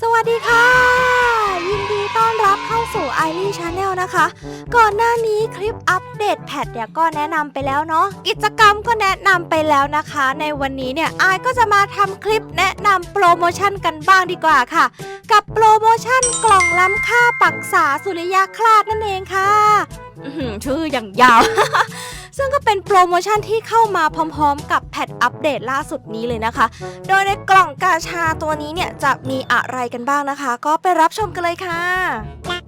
สวัสดีค่ะ ยินดีต้อนรับเข้าสู่ i อ y Channel นะคะ ก่อนหน้านี้คลิปอัปเดตแพทเนี่ยก็แนะนำไปแล้วเนาะกิจกรรมก็แนะนำไปแล้วนะคะ ในวันนี้เนี่ยอายก็จะมาทำคลิปแนะนำโปรโมชั่นกันบ้างดีกว่าค่ะ กับโปรโมชั่นกล่องล้ำค่าปักษาสุริยคราชนั่นเองค่ะ ชื่ออย่างยาว ซึ่งก็เป็นโปรโมชั่นที่เข้ามาพร้อมๆ กับแพทอัปเดตล่าสุดนี้เลยนะคะ โดยในกล่องกาชาตัวนี้เนี่ยจะมีอะไรกันบ้างนะคะ ก็ไปรับชมกันเลยค่ะ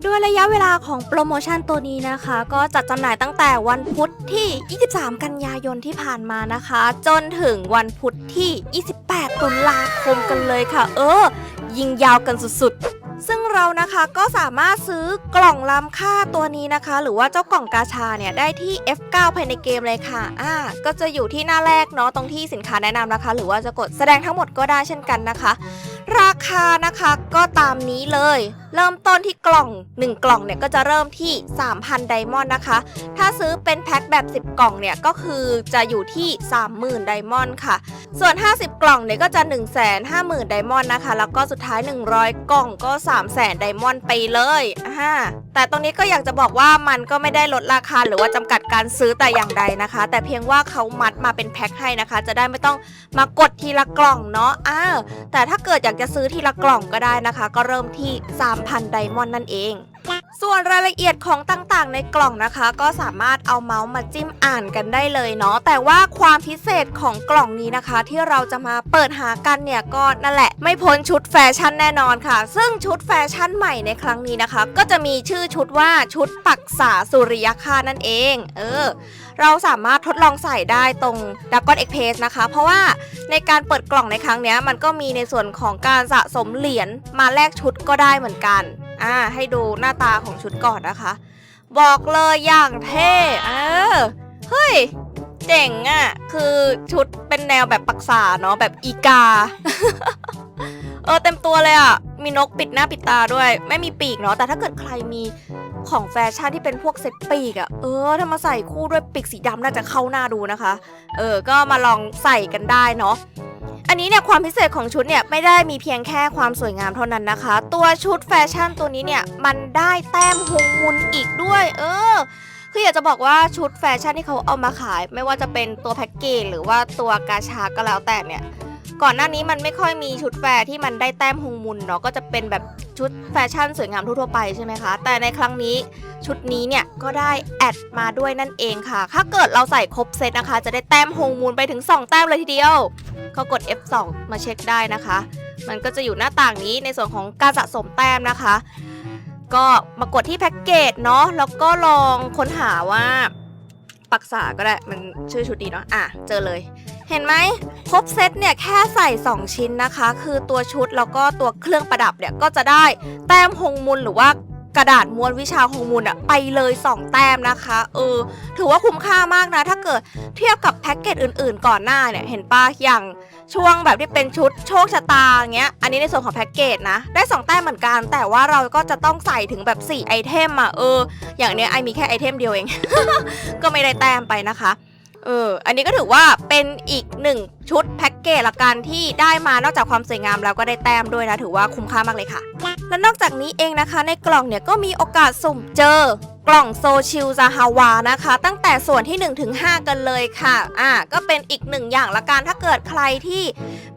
ด้วยระยะเวลาของโปรโมชั่นตัวนี้นะคะ ก็จัดจำหน่ายตั้งแต่วันพุธที่ 23 กันยายนที่ผ่านมานะคะ จนถึงวันพุธที่ 28 ตุลาคมกันเลยค่ะ เออ ยิงยาวกันสุดๆ ซึ่งเรานะคะก็สามารถซื้อกล่องล้ำค่าตัวนี้นะคะ หรือว่าเจ้ากล่องกาชาเนี่ยได้ที่ F9 ภายในเกมเลยค่ะอ่าก็จะอยู่ที่หน้าแรกเนาะตรงที่สินค้าแนะนำนะคะ หรือว่าจะกดแสดงทั้งหมดก็ได้เช่นกันนะคะ ราคานะคะก็ตามนี้เลย เริ่มต้นที่กล่อง 1 กล่องเนี่ยก็จะเริ่มที่ 3,000 ไดมอนด์นะคะ ถ้าซื้อเป็นแพ็คแบบ 10 กล่องเนี่ยก็คือจะอยู่ที่ 30,000 ไดมอนด์ค่ะ ส่วน 50 กล่องเนี่ยก็จะ 150,000 ไดมอนด์นะคะ แล้วก็สุดท้าย 100 กล่องก็ 300,000 ไดมอนด์ไปเลยอ่า แต่ตรงนี้ก็อยากจะบอกว่ามันก็ไม่ได้ลดราคาหรือว่าจำกัดการซื้อแต่อย่างใดนะคะ แต่เพียงว่าเขามัดมาเป็นแพ็คให้นะคะ จะได้ไม่ต้องมากดทีละกล่องเนาะอ้าวแต่ถ้าเกิดอยากจะซื้อทีละกล่องก็ได้นะคะ ก็เริ่มที่ 3,000 ไดมอนด์นั่นเอง ส่วนรายละเอียดของต่างๆ ในกล่องนะคะ ก็สามารถเอาเมาส์มาจิ้มอ่านกันได้เลยเนาะแต่ว่าความพิเศษของกล่องนี้นะคะ ที่เราจะมาเปิดหากันเนี่ยก็นั่นแหละ ไม่พ้นชุดแฟชั่นแน่นอนค่ะ ซึ่งชุดแฟชั่นใหม่ในครั้งนี้นะคะ ก็จะมีชื่อชุดว่าชุดปักษาสุริยคานั่นเอง เออ เราสามารถทดลองใส่ได้ตรงดักกอนเอ็กเพสนะคะ เพราะว่าในการเปิดกล่องในครั้งนี้มันก็มีในส่วนของการสะสมเหรียญมาแลกชุดก็ได้เหมือนกัน อ่าให้ดูหน้าตาของชุดก่อนนะคะ บอกเลยอย่างเท่เออเฮ้ยเจ๋งอะ่ะคือชุดเป็นแนวแบบปักษาเนาะแบบอีกา เออเต็มตัวเลยอะ่ะมีนกปิดหน้าปิดตาด้วย ไม่มีปีกเนาะแต่ถ้าเกิดใครมีของแฟชั่นที่เป็นพวกเซ็ตปีกอะ่ะเออถ้ามาใส่คู่ด้วยปีกสีดำน่าจะเข้าหน้าดูนะคะ เออก็มาลองใส่กันได้เนาะ อันนี้เนี่ยความพิเศษของชุดเนี่ยไม่ได้มีเพียงแค่ความสวยงามเท่านั้นนะคะ ตัวชุดแฟชั่นตัวนี้เนี่ยมันได้แต้มฮงมุนอีกด้วย เออคืออยากจะบอกว่าชุดแฟชั่นที่เขาเอามาขาย ไม่ว่าจะเป็นตัวแพ็กเกจหรือว่าตัวกาชาก็แล้วแต่เนี่ย ก่อนหน้านี้มันไม่ค่อยมีชุดแฟร์ที่มันได้แต้มฮงมุนเนาะก็จะเป็นแบบชุดแฟชั่นสวยงามทั่วๆไปใช่ไหมคะ แต่ในครั้งนี้ชุดนี้เนี่ยก็ได้แอดมาด้วยนั่นเองค่ะ ถ้าเกิดเราใส่ครบเซตนะคะ จะได้แต้มฮงมุนไปถึง 2 แต้มเลยทีเดียวก็กด F2 มาเช็คได้นะคะ มันก็จะอยู่หน้าต่างนี้ในส่วนของการสะสมแต้มนะคะ ก็มากดที่แพ็กเกจเนาะแล้วก็ลองค้นหาว่าปักษาก็ได้มันชื่อชุดดีเนาะอะเจอเลย เห็นไหมครบเซตเนี่ยแค่ใส่ 2 ชิ้นนะคะ คือตัวชุดแล้วก็ตัวเครื่องประดับเนี่ยก็จะได้แต้มฮงมุนหรือว่ากระดาษม้วนวิชาฮงมุนอะไปเลย 2 แต้มนะคะ เออ ถือว่าคุ้มค่ามากนะ ถ้าเกิดเทียบกับแพ็กเกจอื่นๆ ก่อนหน้าเนี่ย เห็นปะอย่างช่วงแบบที่เป็นชุดโชคชะตาเงี้ย อันนี้ในส่วนของแพ็กเกจนะ ได้ 2 แต้มเหมือนกัน แต่ว่าเราก็จะต้องใส่ถึงแบบ 4 ไอเทมอะเออ อย่างเนี้ยไอมีแค่ไอเทมเดียวเอง ก็ไม่ได้แต้มไปนะคะ เออ อันนี้ก็ถือว่าเป็นอีกหนึ่งชุดแพ็กเกจละกันที่ได้มานอกจากความสวยงามแล้วก็ได้แต้มด้วยนะ ถือว่าคุ้มค่ามากเลยค่ะ และนอกจากนี้เองนะคะ ในกล่องเนี่ยก็มีโอกาสสุ่มเจอกล่องโซชิลซาฮาวานะคะ ตั้งแต่ส่วนที่1ถึง5กันเลยค่ะ อ่า ก็เป็นอีกหนึ่งอย่างละกันถ้าเกิดใครที่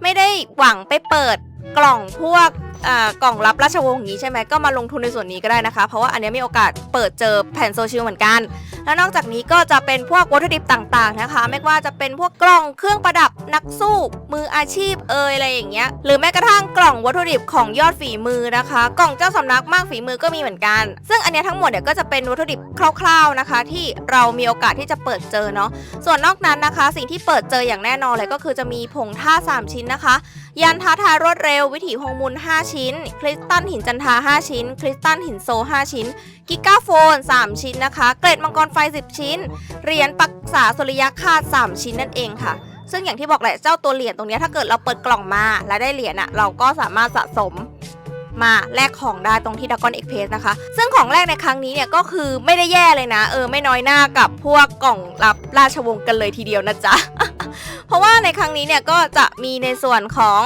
ไม่ได้หวังไปเปิดกล่องพวกอ่ากล่องรับราชวงศ์อย่างนี้ใช่ไหมก็มาลงทุนในส่วนนี้ก็ได้นะคะ เพราะว่าอันนี้มีโอกาสเปิดเจอแผ่นโซชิลเหมือนกัน แล้วนอกจากนี้ก็จะเป็นพวกวัตถุดิบต่างๆนะคะ ไม่ว่าจะเป็นพวกกล่องเครื่องประดับนักสู้มืออาชีพเอยอะไรอย่างเงี้ยหรือแม้กระทั่งกล่องวัตถุดิบของยอดฝีมือนะคะ กล่องเจ้าสำนักมากฝีมือก็มีเหมือนกัน ซึ่งอันนี้ทั้งหมดเนี่ยก็จะเป็นวัตถุดิบคร่าวๆนะคะ ที่เรามีโอกาสที่จะเปิดเจอเนาะส่วนนอกนั้นนะคะ สิ่งที่เปิดเจออย่างแน่นอนเลยก็คือจะมีผงท่า 3 ชิ้นนะคะ ยันท้าทายรวดเร็ว วิถีฮงมุน5ชิ้น คริสตัลหินจันทา 5 ชิ้น คริสตัลหินโซ 5 ชิ้น กิก้าโฟน 3 ชิ้นนะคะ เกรดมังกรฟ 10 ชิ้น เหรียญปักษาสุริยคาต3ชิ้นนั่นเองค่ะ ซึ่งอย่างที่บอกแหละเจ้าตัวเหรียญตรงนี้ถ้าเกิดเราเปิดกล่องมาแล้วได้เหรียญอะเราก็สามารถสะสมมาแลกของได้ตรงที่ด a กอนเอ็กเพสนะคะ ซึ่งของแรกในครั้งนี้เนี่ยก็คือไม่ได้แย่เลยนะ เออไม่น้อยหน้ากับพวกกล่องรับราชวงศ์กันเลยทีเดียวนะจ๊ะ เพราะว่าในครั้งนี้เนี่ยก็จะมีในส่วนของ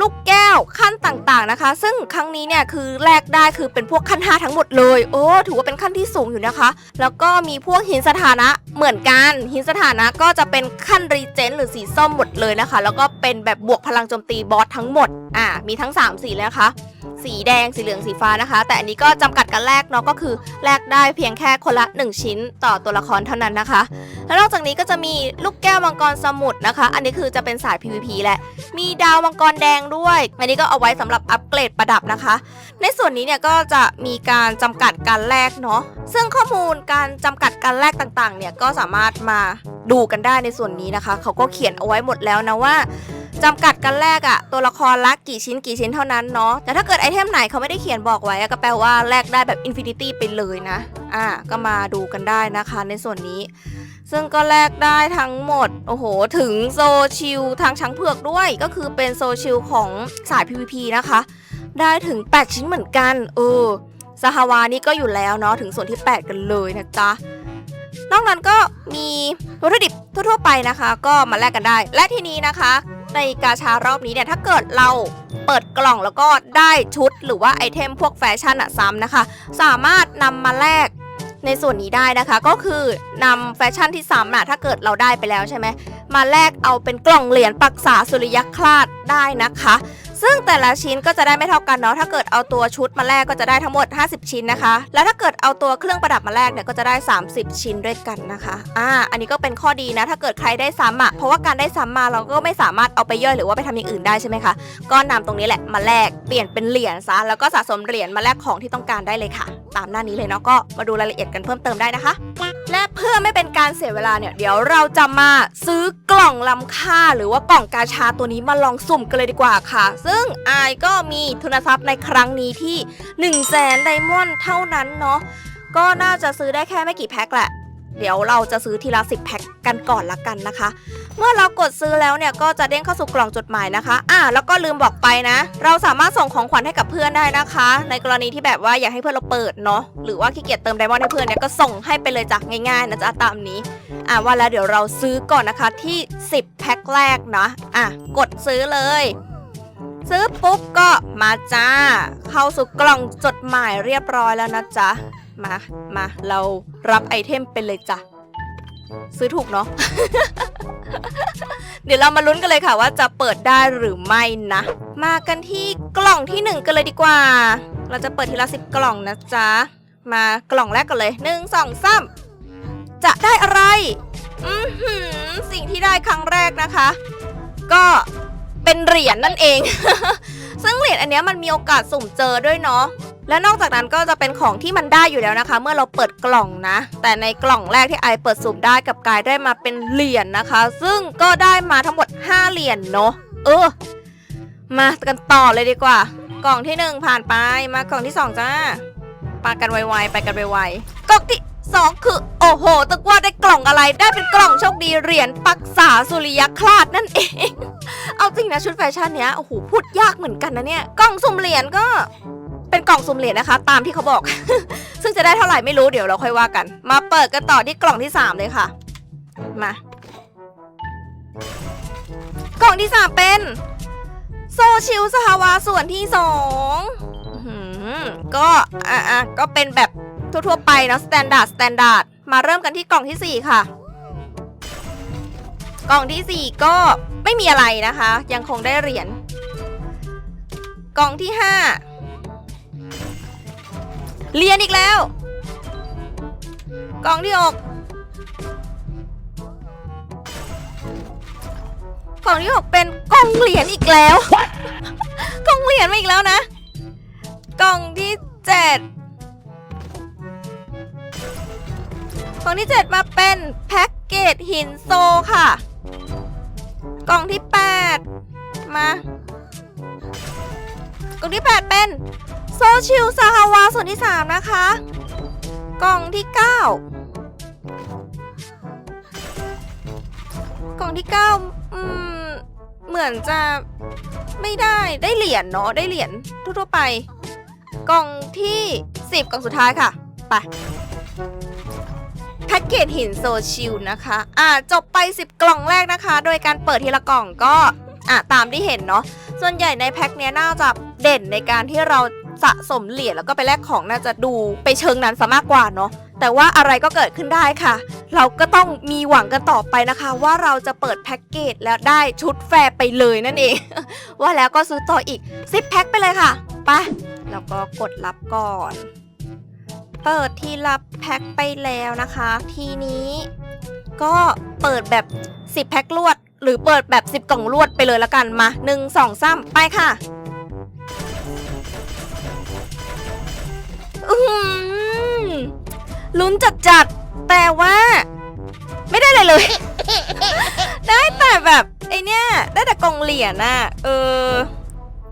ลูกแก้วขั้นต่างๆนะคะ ซึ่งครั้งนี้เนี่ยคือแลกได้คือเป็นพวกขั้น 5 ทั้งหมดเลย โอ้ถือว่าเป็นขั้นที่สูงอยู่นะคะ แล้วก็มีพวกหินสถานะเหมือนกัน หินสถานะก็จะเป็นขั้นรีเจนหรือสีส้มหมดเลยนะคะ แล้วก็เป็นแบบบวกพลังโจมตีบอสทั้งหมดอ่ามีทั้ง 3 สีเลยนะคะ สีแดงสีเหลืองสีฟ้านะคะ แต่อันนี้ก็จำกัดการแลกเนาะก็คือแลกได้เพียงแค่คนละ 1 ชิ้นต่อตัวละครเท่านั้นนะคะแล้วนอกจากนี้ก็จะมีลูกแก้วมังกรสมุทรนะคะ อันนี้คือจะเป็นสาย PVP แหละมีดาวมังกรแดงด้วย อันนี้ก็เอาไว้สำหรับอัปเกรดประดับนะคะ ในส่วนนี้เนี่ยก็จะมีการจำกัดการแลกเนาะ ซึ่งข้อมูลการจำกัดการแลกต่างๆ เนี่ยก็สามารถมาดูกันได้ในส่วนนี้นะคะ เขาก็เขียนเอาไว้หมดแล้วนะว่าจำกัดการแลกอะตัวละครละกี่ชิ้นกี่ชิ้นเท่านั้นเนาะแต่ถ้าเกิดไอเทมไหนเขาไม่ได้เขียนบอกไว้ก็แปลว่าแลกได้แบบอินฟินิตี้ไปเลยนะ อ่าก็มาดูกันได้นะคะในส่วนนี้ ซึ่งก็แลกได้ทั้งหมด โอ้โห ถึงโซชิลทางช้างเผือกด้วย ก็คือเป็นโซชิลของสาย PVP นะคะ ได้ถึง 8 ชิ้นเหมือนกัน เออสหวานี่ก็อยู่แล้วเนาะ ถึงส่วนที่ 8 กันเลยนะจ๊ะ นอกนั้นก็มีวัตถุดิบทั่วๆไปนะคะ ก็มาแลกกันได้ และทีนี้นะคะ ในกาชารอบนี้เนี่ย ถ้าเกิดเราเปิดกล่องแล้วก็ได้ชุดหรือว่าไอเทมพวกแฟชั่นอะซ้ำนะคะ สามารถนำมาแลก ในส่วนนี้ได้นะคะก็คือนำแฟชั่นที่ซ้ำน่ะถ้าเกิดเราได้ไปแล้วใช่ไหมมาแลกเอาเป็นกล่องเหรียญปักษาสุริยคราดได้นะคะ ซึ่งแต่ละชิ้นก็จะได้ไม่เท่ากันเนาะถ้าเกิดเอาตัวชุดมาแลกก็จะได้ทั้งหมด 50 ชิ้นนะคะ แล้วถ้าเกิดเอาตัวเครื่องประดับมาแลกเนี่ยก็จะได้ 30 ชิ้นด้วยกันนะคะอ่าอันนี้ก็เป็นข้อดีนะ ถ้าเกิดใครได้ซ้ำอะเพราะว่าการได้ซ้ำมาเราก็ไม่สามารถเอาไปย่อยหรือว่าไปทำอย่างอื่นได้ใช่ไหมคะก็นำตรงนี้แหละมาแลกเปลี่ยนเป็นเหรียญซะแล้วก็สะสมเหรียญมาแลกของที่ต้องการได้เลยค่ะ ตามหน้านี้เลยเนาะก็มาดูรายละเอียดกันเพิ่มเติมได้นะคะ และเพื่อไม่เป็นการเสียเวลาเนี่ยเดี๋ยวเราจะมาซื้อกล่องล้ำค่า หรือว่ากล่องกาชาตัวนี้มาลองสุ่มกันเลยดีกว่าค่ะ ซึ่งอายก็มีทุนทรัพย์ในครั้งนี้ที่1 0 0 0 0แสนไดมอนด์เท่านั้นเนาะก็น่าจะซื้อได้แค่ไม่กี่แพ็คแหละ เดี๋ยวเราจะซื้อทีละ10แพ็คกันก่อนละกันนะคะ เมื่อเรากดซื้อแล้วเนี่ยก็จะเด้งเข้าสู่กล่องจดหมายนะคะ อ่า แล้วก็ลืมบอกไปนะ เราสามารถส่งของขวัญให้กับเพื่อนได้นะคะ ในกรณีที่แบบว่าอยากให้เพื่อนเราเปิดเนาะ หรือว่าขี้เกียจเติมไดมอนด์ให้เพื่อนเนี่ยก็ส่งให้ไปเลยจ้ะง่ายๆนะจ๊ะตามนี้ อ่าว่าแล้วเดี๋ยวเราซื้อก่อนนะคะที่ 10 แพ็คแรกนะอะกดซื้อเลย ซื้อปุ๊บก็มาจ้า เข้าสู่กล่องจดหมายเรียบร้อยแล้วนะจ๊ะ มา มา เรารับไอเทมไปเลยจ้ะ ซื้อถูกเนาะ เดี๋ยวเรามาลุ้นกันเลยค่ะว่าจะเปิดได้หรือไม่นะ มากันที่กล่องที่หนึ่งกันเลยดีกว่า เราจะเปิดทีละสิบกล่องนะจ๊ะ มากล่องแรกกันเลยหนึ่งสองสามจะได้อะไร อือหือสิ่งที่ได้ครั้งแรกนะคะ ก็เป็นเหรียญนั่นเอง ซึ่งเหรียญอันเนี้ยมันมีโอกาสสุ่มเจอด้วยเนาะ และนอกจากนั้นก็จะเป็นของที่มันได้อยู่แล้วนะคะ เมื่อเราเปิดกล่องนะ แต่ในกล่องแรกที่ไอเปิดสุ่มได้กับกายได้มาเป็นเหรียญนะคะ ซึ่งก็ได้มาทั้งหมด 5 เหรียญเนาะเออ มากันต่อเลยดีกว่า กล่องที่หนึ่งผ่านไปมากล่องที่สองจ้าปากันไวๆไปกันไวๆกล่องที่สองคือโอ้โหตึกว่าได้กล่องอะไรได้เป็นกล่องโชคดีเหรียญปักษาสุริยคราดนั่นเองเอาจริงนะชุดแฟชั่นเนี้ยโอ้โหพูดยากเหมือนกันนะเนี่ยกล่องสุ่มเหรียญก็ เป็นกล่องสุ่มเหรียญนะคะ ตามที่เขาบอก ซึ่งจะได้เท่าไหร่ไม่รู้เดี๋ยวเราค่อยว่ากัน มาเปิดกันต่อที่กล่องที่ 3 เลยค่ะ มากล่องที่ 3 เป็นโซชิลสหวาส่วนที่2อก็อะอะก็เป็นแบบทั่วๆไปเนาะสแตนดาร์ดสแตนดาร์ดมาเริ่มกันที่กล่องทีสี่4 ค่ะ กล่องทีสี่ 4 ก็ไม่มีอะไรนะคะ ยังคงได้เหรียญกล่องที่ 5 เรียนอีกแล้ว กล่องที่หกกล่องที่หกเป็นกล่องเหรียญอีกแล้ว กล่องเหรียญมาอีกแล้วนะ กล่องที่เจ็ดกล่องที่เจ็ดมาเป็นแพ็กเกจหินโซค่ะ กล่องที่แปดมากล่องที่แปดเป็น โซชิลซาฮาวาส่วนที่ 3 นะคะ กล่องที่ 9 กล่องที่ 9 อืม เหมือนจะไม่ได้ได้เหรียญเนาะได้เหรียญทั่วๆไป กล่องที่ 10 กล่องสุดท้ายค่ะ ไปแพ็กเกจหินโซชิลนะคะ อ่าจบไป 10 กล่องแรกนะคะ โดยการเปิดทีละกล่องก็ อะตามที่เห็นเนาะส่วนใหญ่ในแพ็คเนี้ยน่าจะเด่นในการที่เรา สะสมเหรียญแล้วก็ไปแลกของน่าจะดูไปเชิงนั้นซะมากกว่าเนาะแต่ว่าอะไรก็เกิดขึ้นได้ค่ะ เราก็ต้องมีหวังกันต่อไปนะคะ ว่าเราจะเปิดแพ็กเกจแล้วได้ชุดแฟร์ไปเลยนั่นเอง ว่าแล้วก็ซื้อต่ออีก10แพ็คไปเลยค่ะไปแล้วก็กดรับก่อน เปิดที่รับแพ็คไปแล้วนะคะ ทีนี้ก็เปิดแบบ 10 แพ็ครวด หรือเปิดแบบ 10 กล่องรวดไปเลยละกันมา 1 2 3 ไปค่ะ อืมลุ้นจัดจัดๆแต่ว่า ไม่ได้อะไรเลย ได้แต่แบบไอเนี้ยได้แต่กล่องเหรียญน่ะเออ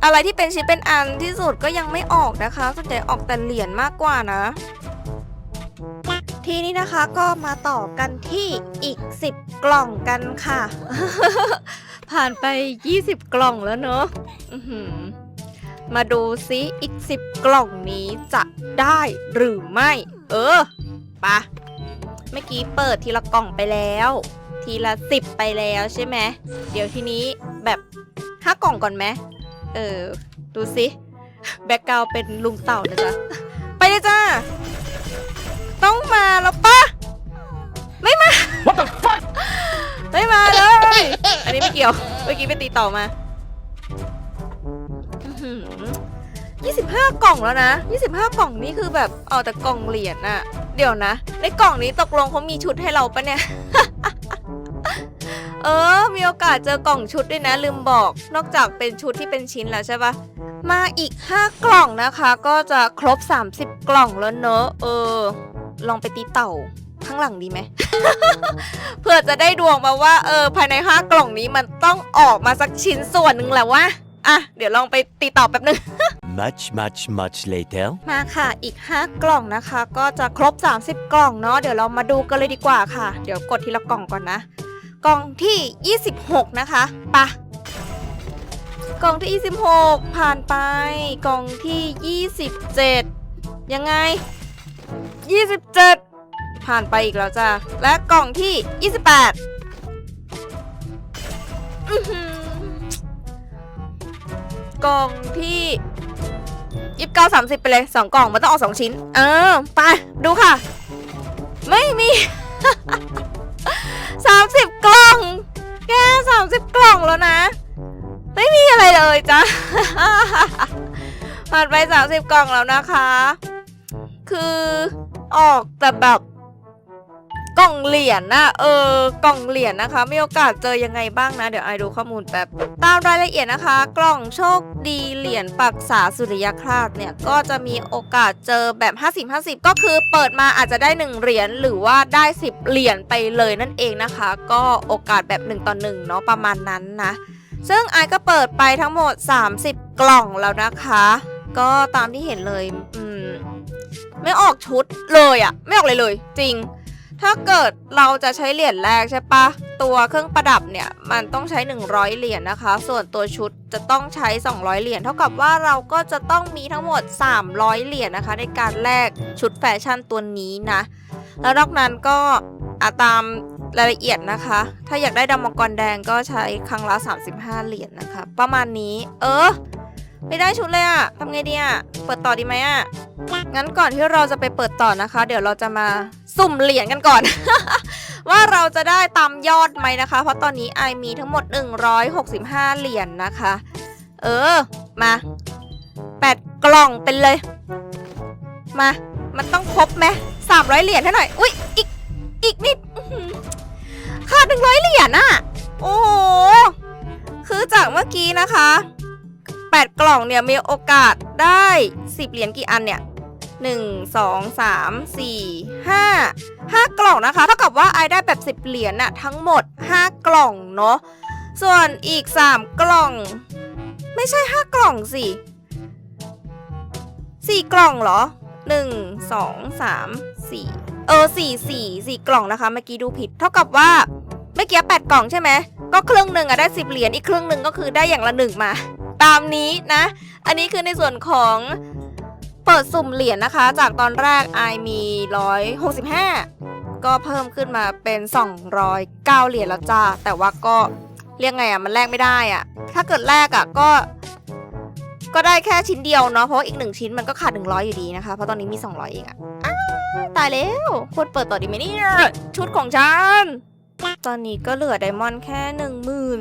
อะไรที่เป็นชิ้นเป็นอันที่สุดก็ยังไม่ออกนะคะส่วนใหญ่ออกแต่เหรียญมากกว่านะ ทีนี้นะคะก็มาต่อกันที่อีก 10 กล่องกันค่ะ ผ่านไป 20 กล่องแล้วเนอะอื้อหือ มาดูซิอีก10กล่องนี้จะได้หรือไม่ เออปะเมื่อกี้เปิดทีละกล่องไปแล้ว ทีละ10ไปแล้วใช่ไหมเดี๋ยวทีนี้แบบห้ากล่องก่อนไหมเออ ดูสิแบ็กกราวเป็นลุงเต่านะจ๊ะ ไปเลยจ้า ต้องมาแล้วปะไม่มา What the fuck? ไม่มาเลย อันนี้ไม่เกี่ยว เมื่อกี้ไปตีต่อมา 25 กล่องแล้วนะ 25 กล่องนี้คือแบบเอาแต่กล่องเหรียญน่ะ เดี๋ยวนะ ในกล่องนี้ตกลงเขามีชุดให้เราปะเนี่ย เออ มีโอกาสเจอกล่องชุดด้วยนะ ลืมบอก นอกจากเป็นชุดที่เป็นชิ้นแล้วใช่ปะมาอีก 5 กล่องนะคะ ก็จะครบ 30 กล่องแล้วเนอะเออ ลองไปตีเต่าข้างหลังดีไหมเพื่อจะได้ดวงมาว่าเออภายใน 5 กล่องนี้มันต้องออกมาสักชิ้นส่วนหนึ่งแหละวะอะ เดี๋ยวลองไปตีต่อแป๊บนึง Much, much, much later. มาค่ะ อีก 5 กล่องนะคะ ก็จะครบ 30 กล่องเนาะ เดี๋ยวเรามาดูกันเลยดีกว่าค่ะ เดี๋ยวกดทีละกล่องก่อนนะ กล่องที่ 26 นะคะปะกล่องที่ 26 ผ่านไป กล่องที่ 27 ยังไง 27 ผ่านไปอีกแล้วจ้ะ และกล่องที่ 28กล่องที่ ยี่สิบเก้าสามสิบไปเลยสองกล่องมันต้องออกสองชิ้น เออ ไป ดูค่ะ ไม่มีสามสิบกล่องแค่สามสิบกล่องแล้วนะ ไม่มีอะไรเลยจ้ะผ่านไปสามสิบกล่องแล้วนะคะ คือออกแต่แบบ กล่องเหรียญนะเออกล่องเหรียญนะคะมีโอกาสเจอยังไงบ้างนะ เดี๋ยวไอดูข้อมูลแป๊บตามรายละเอียดนะคะ กล่องโชคดีเหรียญปักษาสุริยคราสเนี่ยก็จะมีโอกาสเจอแบบ 50-50 ก็คือเปิดมาอาจจะได้ 1 เหรียญหรือว่าได้ 10 เหรียญไปเลยนั่นเองนะคะ ก็โอกาสแบบ 1ต่อ1เนาะประมาณนั้นนะซึ่งไอก็เปิดไปทั้งหมด 30 กล่องแล้วนะคะ ก็ตามที่เห็นเลย อืม ไม่ออกชุดเลยอะไม่ออกเลยเลย จริง ถ้าเกิดเราจะใช้เหรียญแรกใช่ปะ ตัวเครื่องประดับเนี่ยมันต้องใช้ 100 เหรียญนะคะ ส่วนตัวชุดจะต้องใช้ 200 เหรียญ เท่ากับว่าเราก็จะต้องมีทั้งหมด 300 เหรียญนะคะ ในการแลกชุดแฟชั่นตัวนี้นะ แล้วนอกนั้นก็อาตามรายละเอียดนะคะ ถ้าอยากได้ดำมังกรแดงก็ใช้ครั้งละ 35 เหรียญนะคะ ประมาณนี้ เออ ไม่ได้ชุดเลยอะทำไงดีอะเปิดต่อดีไหมอะงั้นก่อนที่เราจะไปเปิดต่อนะคะ เดี๋ยวเราจะมาสุ่มเหรียญกันก่อน ว่าเราจะได้ตามยอดไหมนะคะ เพราะตอนนี้ไอมีทั้งหมด 165 เหรียญนะคะ เออ มา 8 กล่องเป็นเลย มา มันต้องครบไหม300เหรียญให้หน่อย อุ๊ยอีก อีกนิดอื้อหือขาด100เหรียญอะโอ้โห คือจากเมื่อกี้นะคะ 8 กล่องเนี่ยมีโอกาสได้ 10 เหรียญกี่อันเนี่ย 1 2 3 4 5 5 กล่องนะคะเท่ากับว่าไอได้แบบ 10 เหรียญน่ะทั้งหมด 5 กล่องเนาะส่วนอีก 3 กล่อง ไม่ใช่ 5 กล่องสิ4กล่องเหรอ 1 2 3 4 เออ 4 4 4 กล่องนะคะ เมื่อกี้ดูผิด เท่ากับว่าเมื่อกี้8กล่องใช่ไหม ก็ครึ่งหนึ่งอะได้ 10 เหรียญ อีกครึ่งหนึ่งก็คือได้อย่างละหนึ่งมา ตามนี้นะ อันนี้คือในส่วนของเปิดสุ่มเหรียญนะคะ จากตอนแรกไอมี 165 ก็เพิ่มขึ้นมาเป็น 209 เหรียญแล้วจ้า แต่ว่าก็เรียกไงอะมันแลกไม่ได้อะถ้าเกิดแลกอะก็ ก็ได้แค่ชิ้นเดียวเนาะ เพราะว่าอีกหนึ่งชิ้นมันก็ขาด 100 อยู่ดีนะคะ เพราะตอนนี้มี 200 เองอะอ้าวตายแล้วควรเปิดต่อดีไหมเนี่ยชุดของฉัน ตอนนี้ก็เหลือไดมอนด์แค่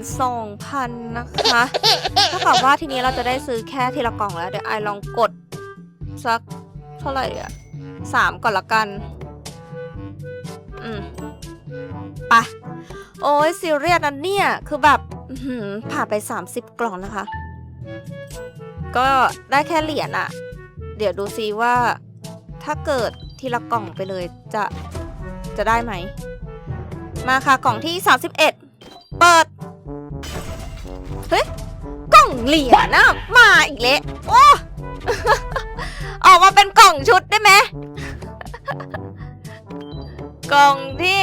12,000 นะคะถ้ากับว่าทีนี้เราจะได้ซื้อแค่ทีละกล่องแล้ว เดี๋ยวไอลองกด สักเท่าไหร่อะสามก่อนละกัน อืมไปะโอ้ยซีเรียสนะเนี่ย คือแบบผ่านไป 30 กล่องนะคะ ก็ได้แค่เหรียญอะเดี๋ยวดูซิว่า ถ้าเกิดทีละกล่องไปเลยจะจะได้ไหม มาค่ะกล่องที่ 31 เปิด เฮ้ย กล่องเหรียญนะมาอีกเละโอ้ออกมาเป็นกล่องชุดได้ไหมกล่องที่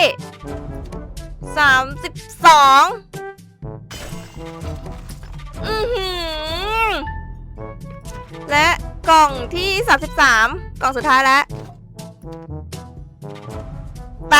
32 อือหือ และกล่องที่ 33 กล่องสุดท้ายแล้วไป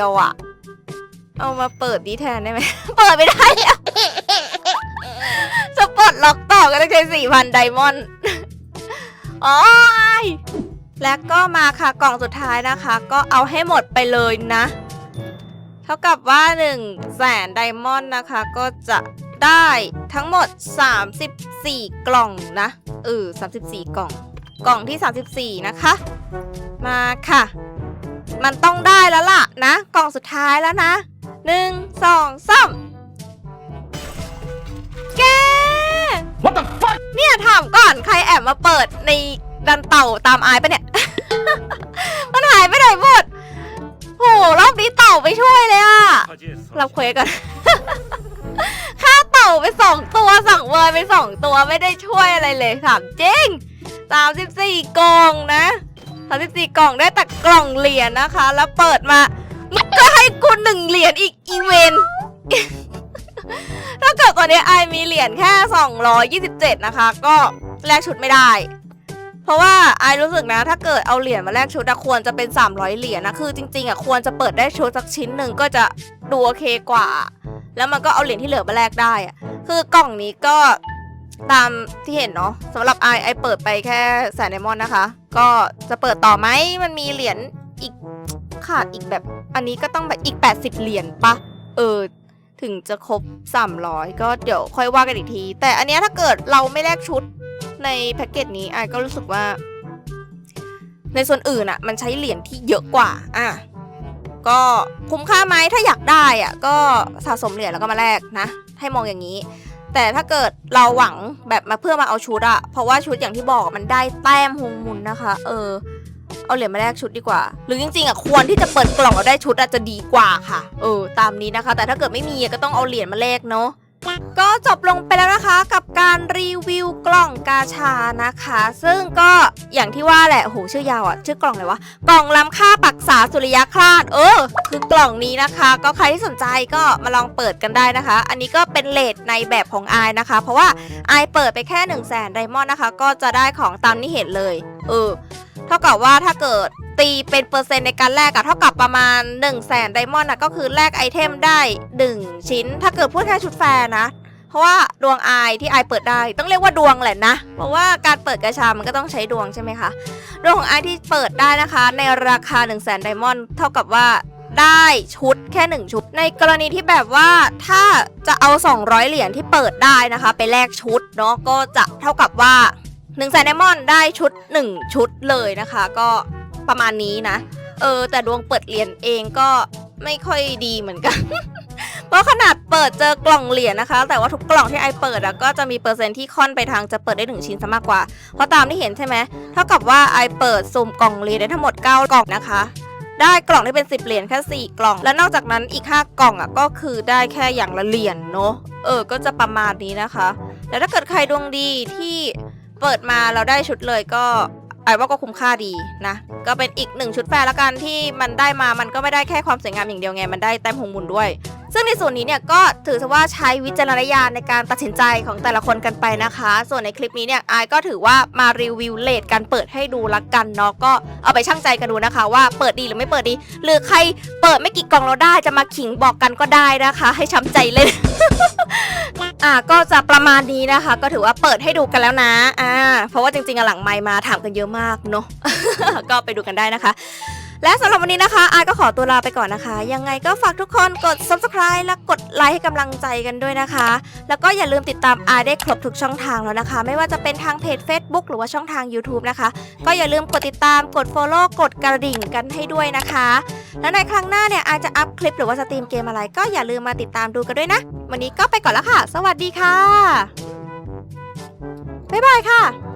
ยวอะเอามาเปิดดีแทนได้ไหม เปิดไม่ได้อะจะปลดล็อกต่อก็ต้องใช้4,000ไดมอนด์อ้ยและก็มาค่ะกล่องสุดท้ายนะคะ ก็เอาให้หมดไปเลยนะ เท่ากับว่า1แสนไดมอนด์นะคะ ก็จะได้ทั้งหมด 34 กล่องนะเออ34 กล่อง กล่องที่ 34 นะคะ มาค่ะ มันต้องได้แล้วล่ะนะ กล่องสุดท้ายแล้วนะหนึ่งสองสามแก What the fuck เนี่ยถามก่อนใครแอบมาเปิดในดันเต่าตามอายปะเนี่ย มันหายไปไหนหมดโหรอบนี้เต่าไปช่วยเลยอะรับเควสกันฆ่าเต่าไปสองตัวสั่งเวยไปสองตัวไม่ได้ช่วยอะไรเลยถามจริงสามสิบสี่กล่องนะ สามสิบสี่กล่องได้แต่กล่องเหรียญนะคะ แล้วเปิดมามันก็ให้กูหนึ่งเหรียญอีกอีเวนต์ถ้าเกิดตอนนี้ไอมีเหรียญแค่ 227 นะคะ ก็แลกชุดไม่ได้ เพราะว่าไอรู้สึกนะถ้าเกิดเอาเหรียญมาแลกชุดควรจะเป็น 300 เหรียญนะคือจริงๆอะควรจะเปิดได้ชุดสักชิ้นหนึ่งก็จะดูโอเคกว่า แล้วมันก็เอาเหรียญที่เหลือมาแลกได้อะคือกล่องนี้ก็ ตามที่เห็นเนาะสำหรับไอไอเปิดไปแค่แสนไดมอนด์นะคะ ก็จะเปิดต่อไหมมันมีเหรียญอีกขาดอีกแบบ อันนี้ก็ต้องแบบอีก 80 เหรียญปะเออ ถึงจะครบ 300 ก็เดี๋ยวค่อยว่ากันอีกที แต่อันเนี้ยถ้าเกิดเราไม่แลกชุดในแพ็กเกจนี้ไอก็รู้สึกว่า ในส่วนอื่นอะมันใช้เหรียญที่เยอะกว่า อะก็คุ้มค่าไหมถ้าอยากได้อะก็สะสมเหรียญแล้วก็มาแลกนะ ให้มองอย่างนี้ แต่ถ้าเกิดเราหวังแบบมาเพื่อมาเอาชุดอะเพราะว่าชุดอย่างที่บอกมันได้แต้มฮงมุนนะคะ เออ เอาเหรียญมาแลกชุดดีกว่า หรือจริงๆอะควรที่จะเปิดกล่องแล้วได้ชุดอาจจะดีกว่าค่ะ เออ ตามนี้นะคะ แต่ถ้าเกิดไม่มีก็ต้องเอาเหรียญมาแลกเนาะ ก็จบลงไปแล้วนะคะกับการรีวิวกล่องกาชานะคะ ซึ่งก็อย่างที่ว่าแหละโหชื่อยาวอะ ชื่อกล่องอะไรวะกล่องล้ำค่าปักษาสุริยคราชเออ คือกล่องนี้นะคะ ก็ใครที่สนใจก็มาลองเปิดกันได้นะคะ อันนี้ก็เป็นเลทในแบบของอายนะคะ เพราะว่าอายเปิดไปแค่1นึ่งแสนไดมอนด์นะคะ ก็จะได้ของตามที่เห็นเลย เออเท่ากับว่าถ้าเกิด ตีเป็นเปอร์เซ็นต์ในการแลกอะเท่ากับประมาณ1นึ่งแสนไดมอนด์อะก็คือแลกไอเทมได้ 1 ชิ้น ถ้าเกิดพูดแค่ชุดแฟร์นะ เพราะว่าดวงอายที่อายเปิดได้ ต้องเรียกว่าดวงแหละนะ เพราะว่าการเปิดกระชามันก็ต้องใช้ดวงใช่ไหมคะ ดวงของอายที่เปิดได้นะคะ ในราคา 1 0 0 0 0แสนไดมอนด์เท่ากับว่าได้ชุดแค่ 1 ชุด ในกรณีที่แบบว่าถ้าจะเอา 200 เหรียญที่เปิดได้นะคะ ไปแลกชุดเนาะก็จะเท่ากับว่า1นึ่งแสนไดมอนด์ได้ชุด 1 ชุดเลยนะคะ ก็ ประมาณนี้นะ เออ แต่ดวงเปิดเหรียญเองก็ไม่ค่อยดีเหมือนกัน เพราะขนาดเปิดเจอกล่องเหรียญนะคะ แต่ว่าทุกกล่องที่ไอเปิดอะก็จะมีเปอร์เซ็นต์ที่ค่อนไปทางจะเปิดได้หนึ่งชิ้นซะมากกว่า เพราะตามที่เห็นใช่ไหมเท่ากับว่าไอเปิดสุ่มกล่องเหรียญได้ทั้งหมด 9 กล่องนะคะ ได้กล่องที่เป็น 10 เหรียญแค่ 4 กล่อง และนอกจากนั้นอีก 5 กล่องอะก็คือได้แค่อย่างละเหรียญเนาะ เออ ก็จะประมาณนี้นะคะ แล้วถ้าเกิดใครดวงดีที่เปิดมาเราได้ชุดเลยก็ ไอ้ว่าก็คุ้มค่าดีนะ ก็เป็นอีกหนึ่งชุดแฟร์ละกันที่มันได้มา มันก็ไม่ได้แค่ความสวยงามอย่างเดียวไง มันได้แต้มหงมุนด้วย ซึ่งในส่วนนี้เนี่ยก็ถือว่าใช้วิจารณญาณในการตัดสินใจของแต่ละคนกันไปนะคะ ส่วนในคลิปนี้เนี่ยไอายก็ถือว่ามารีวิวเลทการเปิดให้ดูละกันเนาะก็เอาไปชั่งใจกันดูนะคะ ว่าเปิดดีหรือไม่เปิดดี หรือใครเปิดไม่กี่กล่องเราได้จะมาขิงบอกกันก็ได้นะคะ ให้ช้ำใจเล่นอะก็จะประมาณนี้นะคะ ก็ถือว่าเปิดให้ดูกันแล้วนะอ่าเพราะว่าจริงๆหลังไมค์มาถามกันเยอะมากเนาะก็ไปดูกันได้นะคะ และสำหรับวันนี้นะคะอาก็ขอตัวลาไปก่อนนะคะ ยังไงก็ฝากทุกคนกด subscribe และกดไลค์ให้กำลังใจกันด้วยนะคะ แล้วก็อย่าลืมติดตามอาได้ครบทุกช่องทางแล้วนะคะ ไม่ว่าจะเป็นทางเพจ Facebook หรือว่าช่องทาง YouTube นะคะ ก็อย่าลืมกดติดตามกด Follow กดกระดิ่งกันให้ด้วยนะคะ แล้วในครั้งหน้าเนี่ยอาจะอัพคลิปหรือว่าสตรีมเกมอะไร ก็อย่าลืมมาติดตามดูกันด้วยนะ วันนี้ก็ไปก่อนแล้วค่ะ สวัสดีค่ะบ๊ายบายค่ะ